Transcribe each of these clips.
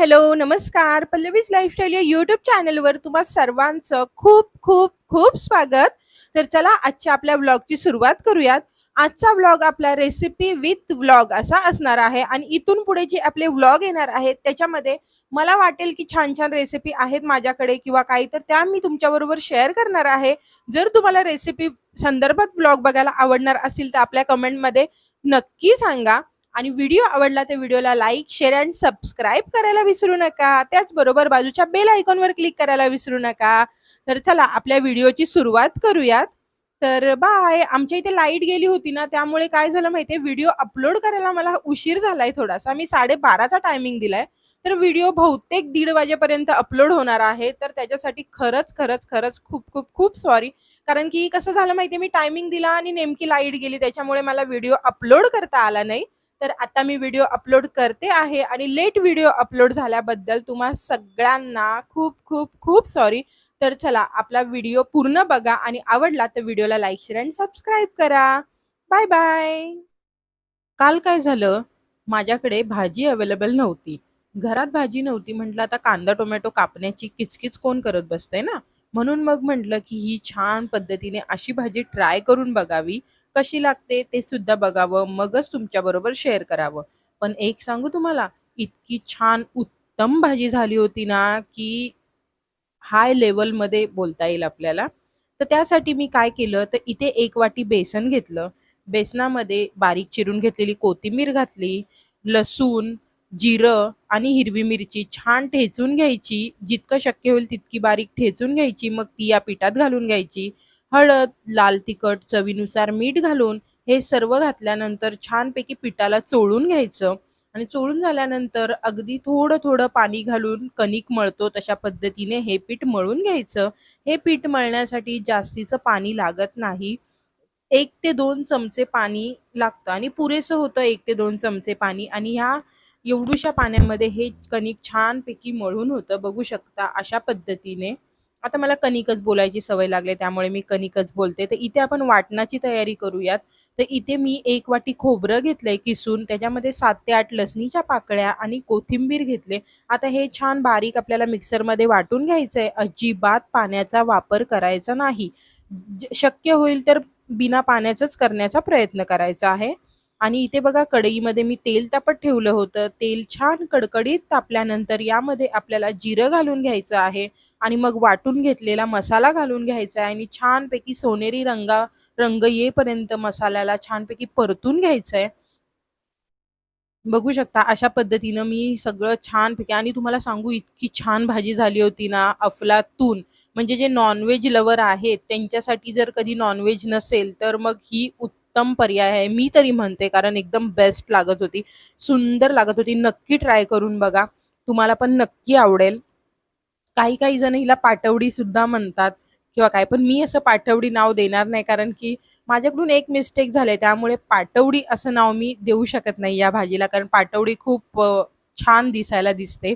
Hello, नमस्कार. Pallavi's lifestyle या YouTube चॅनलवर तुम्हा सर्वांचं खूप, खूप, खूप स्वागत. तर चला आजच्या आपल्या व्लॉगची सुरुवात करूयात. आजचा व्लॉग आपला रेसिपी विथ व्लॉग असा असणार आहे आणि इथून पुढे जे आपले व्लॉग येणार आहेत त्याच्यामध्ये मला वाटेल की छान-छान रेसिपी आहेत माझ्याकडे किंवा काही तर त्या मी तुमच्याबरोबर शेअर करणार आहे. जर तुम्हाला रेसिपी संदर्भात व्लॉग बघायला आवडणार असतील तर आपल्या कमेंटमध्ये नक्की सांगा. आणि व्हिडिओ आवडला तर व्हिडिओला लाईक, शेअर अँड सबस्क्राईब करायला विसरू नका. त्याचबरोबर बाजूच्या बेल आयकॉनवर क्लिक करायला विसरू नका. तर चला आपल्या व्हिडिओची सुरुवात करूयात. तर बाय. आमच्या इथे लाइट गेली होती ना, त्यामुळे काय झालं माहितीये व्हिडिओ अपलोड करायला मला उशीर झालाय थोडासा. मी 12:30चा टायमिंग दिलाय. तर व्हिडिओ बहुतेक दीड वाजेपर्यंत अपलोड होणार आहे. तर त्याच्यासाठी खरंच, खरंच, खरंच खूप, खूप, खूप सॉरी. कारण की कसं झालं माहितीये मी टायमिंग दिला आणि नेमकी लाइट गेली त्याच्यामुळे मला व्हिडिओ अपलोड करता आला नाही. तर आता मी व्हिडिओ अपलोड करते आहे आणि लेट व्हिडिओ अपलोड झाल्याबद्दल तुम्हा सगळ्यांना खूप, खूप, खूप सॉरी. तर चला आपला व्हिडिओ पूर्ण बघा आणि आवडला तर व्हिडिओला लाईक, शेअर अँड सबस्क्राईब करा. Bye, bye. काल काय झालं, माझ्याकडे भाजी अवेलेबल नव्हती. घरात भाजी नव्हती म्हटलं आता कांदा, टोमॅटो कापण्याची किचकिच कोण करत बसतंय ना. म्हणून मग म्हटलं की ही छान पद्धतीने अशी भाजी ट्राय करून बघावी. कशी लागते ते सुद्धा बघावं, मगच तुमच्याबरोबर शेअर करावं. पण एक सांगू तुम्हाला, इतकी छान उत्तम भाजी झाली होती ना, की हाय लेवलमध्ये बोलता येईल आपल्याला. तर त्यासाठी मी काय केलं, तर इथे एक वाटी बेसन घेतलं. बेसनामध्ये बारीक चिरून घेतलेली कोथिंबीर घातली, लसूण, जिरं आणि हिरवी मिरची छान ठेचून घ्यायची. जितकं शक्य होईल तितकी बारीक ठेचून घ्यायची. मग ती या पिठात घालून घ्यायची. हळद, लाल तिखट, चवीनुसार मीठ घालून हे सर्व घातल्यानंतर छानपैकी पिठाला चोळून घ्यायचं आणि चोळून झाल्यानंतर अगदी थोडं-थोडं पाणी घालून कणिक मळतो तशा पद्धतीने हे पीठ मळून घ्यायचं. हे पीठ मळण्यासाठी जास्तीचं पाणी लागत नाही. एक ते दोन चमचे पाणी लागतं आणि पुरेसं होतं एक ते दोन चमचे पाणी आणि ह्या एवढूशा पाण्यामध्ये हे कणिक छानपैकी मळून होतं. बघू शकता अशा पद्धतीने. आता मला कणिकच बोलायची सवय लागली त्यामुळे मी कणिकच बोलते. तर इथे आपण वाटणाची तयारी करूयात. तर इथे मी एक वाटी खोबरं घेतलंय किसून. त्याच्यामध्ये सात ते आठ लसणीच्या पाकळ्या आणि कोथिंबीर घेतले. आता हे छान बारीक आपल्याला मिक्सरमध्ये वाटून घ्यायचंय. अजिबात पाण्याचा वापर करायचा नाही. ज शक्य होईल तर बिना पाण्याचंच करण्याचा प्रयत्न करायचा आहे. आणि इथे बघा कढईमध्ये मी तेल तापत ठेवलं होतं. तेल छान कडकडीत तापल्यानंतर यामध्ये आपल्याला जिरं घालून घ्यायचं आहे आणि मग वाटून घेतलेला मसाला घालून घ्यायचा आहे आणि छानपैकी सोनेरी रंगा रंग येईपर्यंत मसाल्याला छानपैकी परतून घ्यायचं आहे बघू शकता अशा पद्धतीनं मी सगळं छानपैकी आणि तुम्हाला सांगू इतकी छान भाजी झाली होती ना, अफलातून. म्हणजे जे नॉनव्हेज लवर आहेत त्यांच्यासाठी जर कधी नॉनव्हेज नसेल, तर मग ही उत्तम पर्याय आहे. मी तरी म्हणते कारण एकदम बेस्ट लागत होती. सुंदर लागत होती. नक्की ट्राय करून बघा. तुम्हाला पण नक्की आवडेल. काही-काही जण हिला पाटवडी सुद्धा म्हणतात किंवा काय. पण मी असं पाटवडी नाव देणार नाही कारण की माझ्याकडून एक मिस्टेक झाले त्यामुळे पाटवडी असं नाव मी देऊ शकत नाही या भाजीला. कारण पाटवडी खूप छान दिसायला दिसते.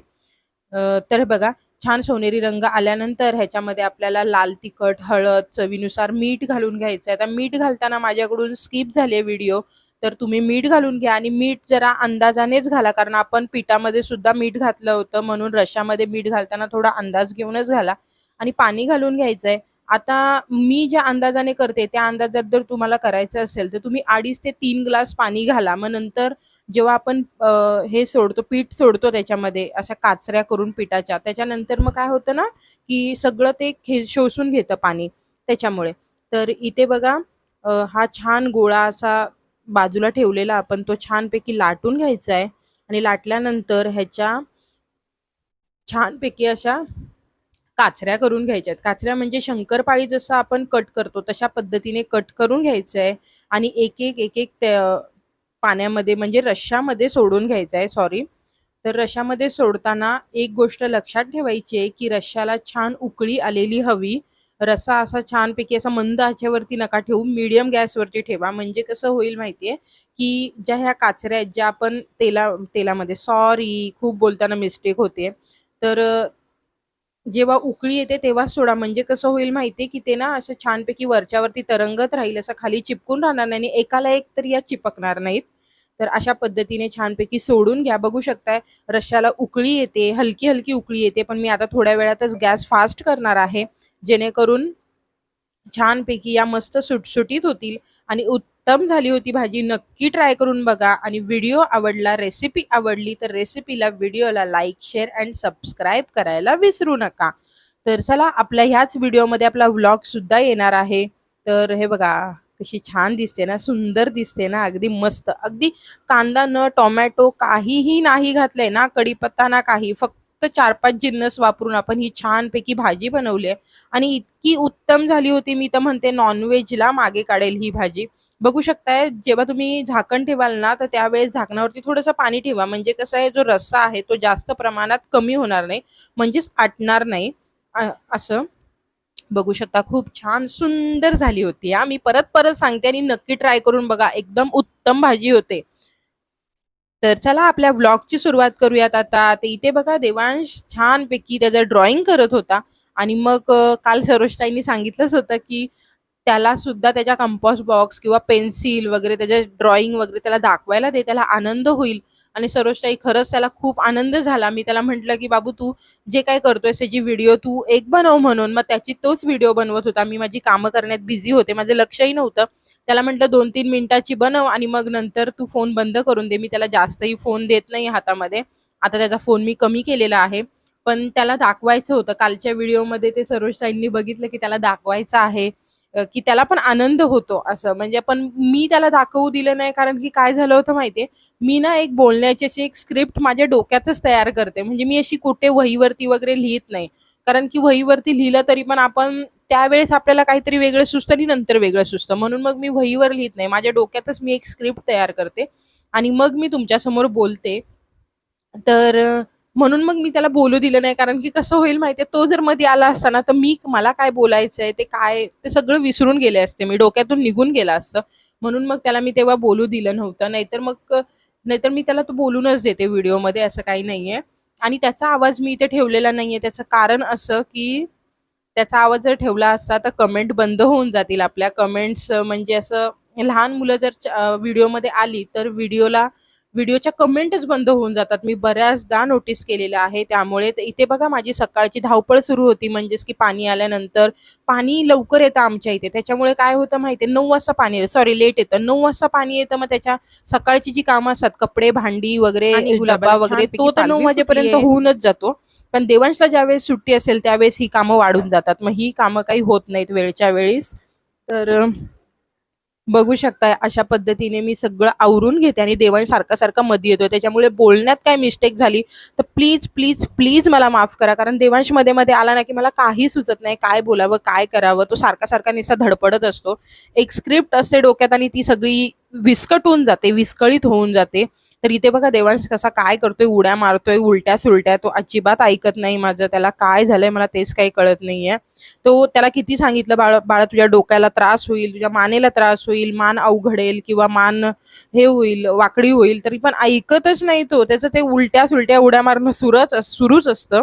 तर बघा छान सोनेरी रंग आल्यानंतर ह्याच्यामध्ये आपल्याला लाल तिखट, हळद, चवीनुसार मीठ घालून घ्यायचं आहे. आता मीठ घालताना माझ्याकडून स्किप झाली व्हिडिओ. तर तुम्ही मीठ घालून घ्या आणि मीठ जरा अंदाजानेच घाला कारण आपण पिठामध्ये सुद्धा मीठ घातलं होतं. म्हणून रशामध्ये मीठ घालताना थोडा अंदाज घेऊनच घाला आणि पाणी घालून घ्यायचं आहे आता मी ज्या अंदाजाने करते त्या अंदाजात जर तुम्हाला करायचं असेल, तर तुम्ही 2.5 ते तीन ग्लास पाणी घाला. मग नंतर जेव्हा आपण हे सोडतो पीठ सोडतो त्याच्यामध्ये अशा काचऱ्या करून पिठाच्या, त्याच्यानंतर मग काय होतं ना, की सगळं ते खे शोषून घेतं पाणी त्याच्यामुळे. तर इथे बघा हा छान गोळा असा बाजूला ठेवलेला आपण तो छानपैकी लाटून घ्यायचा आहे आणि लाटल्यानंतर ह्याच्या छानपैकी अशा काचऱ्या करून घ्यायच्या आहेत. काचऱ्या म्हणजे शंकरपाळी जसं आपण कट करतो तशा पद्धतीने कट करून घ्यायचं आहे आणि एक-एक, एक-एक पाण्यामध्ये म्हणजे रश्श्यामध्ये सोडून घ्यायचं आहे सॉरी. तर रश्श्यामध्ये सोडताना एक गोष्ट लक्षात ठेवायची आहे, की रश्श्याला छान उकळी आलेली हवी. रस्सा असा छानपैकी असा मंद आचेवरती नका ठेवू, मीडियम गॅसवरती ठेवा. म्हणजे कसं होईल माहिती आहे, की ज्या ह्या काचऱ्या आहेत ज्या आपण तेला तेलामध्ये सॉरी खूप बोलताना मिस्टेक होते. तर जेव्हा उकळी येते तेव्हाच सोडा. म्हणजे कसं होईल माहिती आहे, की ते ना असं छानपैकी वरच्यावरती तरंगत राहील, असं खाली चिपकून राहणार नाही आणि एकाला एक तर या चिपकणार नाहीत. तर अशा पद्धतीने छानपैकी सोडून घ्या बघू शकताय रश्याला उकळी येते हलकी हलकी उकळी येते पण मी आता थोड्या वेळातच गॅस फास्ट करणार आहे जेणेकरून छानपैकी या मस्त सुटसुटीत होतील आणि उत्तम झाली होती भाजी नक्की ट्राय करून बघा. आणि व्हिडिओ आवडला रेसिपी आवडली तर रेसिपीला व्हिडिओला लाईक शेअर अँड सबस्क्राईब करायला विसरू नका. तर चला आपल्या ह्याच व्हिडिओमध्ये आपला व्लॉग सुद्धा येणार आहे. तर हे बघा कशी छान दिसते ना सुंदर दिसते ना अगदी मस्त. अगदी कांदा न टोमॅटो काहीही नाही घातलंय ना कढीपत्ता ना काही फक्त चार पाच जिन्नस वापरून आपण ही छानपैकी भाजी बनवली आहे. आणि इतकी उत्तम झाली होती मी तर म्हणते नॉनव्हेजला मागे काढेल ही भाजी. बघू शकताय जेव्हा तुम्ही झाकण ठेवाल ना तर त्यावेळेस झाकणावरती थोडंसं पाणी ठेवा. म्हणजे कसं आहे जो रस्सा आहे तो जास्त प्रमाणात कमी होणार नाही. म्हणजेच आटणार नाही. असं. बघू शकता खूप छान सुंदर झाली होती. हा मी परत परत सांगते आणि नक्की ट्राय करून बघा. एकदम उत्तम भाजी होते. तर चला आपल्या व्लॉगची सुरुवात करूयात आता. ते इथे बघा देवांश छानपैकी त्याचं ड्रॉइंग करत होता. आणि मग काल सरोजताईंनी सांगितलंच होतं की त्याला सुद्धा त्याच्या कंपॉस बॉक्स किंवा पेन्सिल वगैरे त्याच्या ड्रॉइंग वगैरे त्याला दाखवायला दे त्याला आनंद होईल. आणि सरोजताई खरंच त्याला खूप आनंद झाला. मी त्याला म्हटलं की बाबू तू जे काय करतोयस त्याची व्हिडिओ तू एक बनव म्हणून. मग त्याची तोच व्हिडिओ बनवत होता. मी माझी कामं करण्यात बिझी होते. माझं लक्षही नव्हतं. त्याला म्हटलं दोन तीन मिनिटाची बनव आणि मग नंतर तू फोन बंद करून दे. मी त्याला जास्तही फोन देत नाही हातामध्ये. आता त्याचा फोन मी कमी केलेला आहे. पण त्याला दाखवायचं होतं. कालच्या व्हिडिओमध्ये ते सरोज साईंनी बघितलं की त्याला दाखवायचं आहे की त्याला पण आनंद होतो असं. म्हणजे पण मी त्याला दाखवू दिलं नाही कारण की काय झालं होतं माहितीये? मी ना एक बोलण्याची अशी एक स्क्रिप्ट माझ्या डोक्यातच तयार करते. म्हणजे मी अशी कुठे वहीवरती वगैरे लिहित नाही. कारण की वहीवरती लिहिलं तरी पण आपण त्यावेळेस आपल्याला काहीतरी वेगळं सुचतं आणि नंतर वेगळं सुचतं. म्हणून मग मी वहीवर लिहित नाही. माझ्या डोक्यातच मी एक स्क्रिप्ट तयार करते आणि मग मी तुमच्यासमोर बोलते. तर म्हणून मग मी त्याला बोलू दिलं नाही. कारण की कसं होईल माहितीये? तो जर मध्ये आला असता ना तर मी मला काय बोलायचं आहे ते काय? ते सगळं विसरून गेले असते. मी डोक्यातून निघून गेलं असतं. म्हणून मग त्याला मी तेव्हा बोलू दिलं नव्हतं. नाहीतर मग नाहीतर मी त्याला तो बोलूनच देते व्हिडिओमध्ये. असं काही नाही आहे आणि त्याचा आवाज मी इथे ठेवलेला नाहीये. त्याचं कारण असं की त्याचा आवाज जर ठेवला असता तर कमेंट बंद होऊन जातील आपल्या. कमेंट्स म्हणजे असं लहान मुलं जर व्हिडिओमध्ये आली तर व्हिडिओला व्हिडिओच्या कमेंटच बंद होऊन जातात. मी बऱ्याचदा नोटीस केलेलं आहे. त्यामुळे इथे बघा माझी सकाळची धावपळ सुरू होती. म्हणजेच की पाणी आल्यानंतर पाणी लवकर येतं आमच्या इथे. त्याच्यामुळे काय होतं माहितीये? नऊ वाजता पाणी येतं. सॉरी लेट येतं. नऊ वाजता पाणी येतं मग त्याच्या सकाळची जी कामं असतात कपडे भांडी वगैरे गुलाबा वगैरे तो तर नऊ वाजेपर्यंत. होऊनच जातो. पण देवांशला ज्यावेळेस सुट्टी असेल त्यावेळेस ही कामं वाढून जातात. मग ही कामं काही होत नाहीत वेळच्या वेळीस. तर बघू शकताय अशा पद्धतीने मी सगळं आवरून घेते आणि देवांश सारखा सारखा मध्ये येतोय त्याच्यामुळे बोलण्यात काय मिस्टेक झाली तर प्लीज प्लीज प्लीज मला माफ करा. कारण देवांशमध्ये मध्ये आला ना की मला काही सुचत नाही काय बोलावं काय करावं. तो सारखा सारखा निसा धडपडत असतो. एक स्क्रिप्ट असते डोक्यात आणि ती सगळी विस्कटून जाते विस्कळीत होऊन जाते. तर इथे बघा देवांश कसा काय करतोय उड्या मारतोय उलट्या सुलट्या तो अजिबात ऐकत नाही माझं. त्याला काय झालंय मला तेच काही कळत नाहीये. तो त्याला किती सांगितलं बाळ बाळा तुझ्या डोक्याला त्रास होईल तुझ्या मानेला त्रास होईल मान अवघडेल किंवा मान हे होईल वाकडी होईल. तरी पण ऐकतच नाही तो. त्याचं ते उलट्या सुलट्या उड्या मारणं सुरच सुरूच असतं.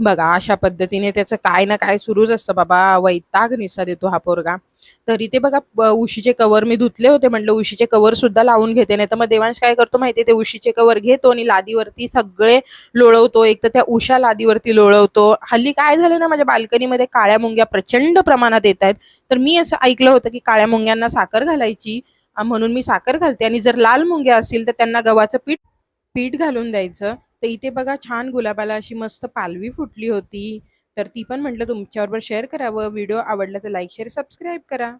बघा अशा पद्धतीने त्याचं काय ना काय सुरूच असतं. बाबा वैताग निसा देतो हा पोरगा. तर इथे बघा उशीचे कवर मी धुतले होते म्हटलं उशीचे कवर सुद्धा लावून घेते नाही तर मग देवांश काय करतो माहितीये ते उशीचे कवर घेतो आणि लादीवरती सगळे लोळवतो. एक तर त्या उषा लादीवरती लोळवतो. हल्ली काय झालं ना माझ्या बाल्कनीमध्ये काळ्या मुंग्या प्रचंड प्रमाणात येत आहेत. तर मी असं ऐकलं होतं की काळ्या मुंग्यांना साखर घालायची. म्हणून मी साखर घालते आणि जर लाल मुंग्या असतील तर त्यांना गव्हाचं पीठ पीठ घालून द्यायचं. तर इथे बघा छान गुलाबाला अशी मस्त पालवी फुटली होती. तर ती पण म्हटलं तुमच्याबरोबर शेअर करावं. व्हिडिओ आवडला तर लाईक शेअर सबस्क्राईब करा.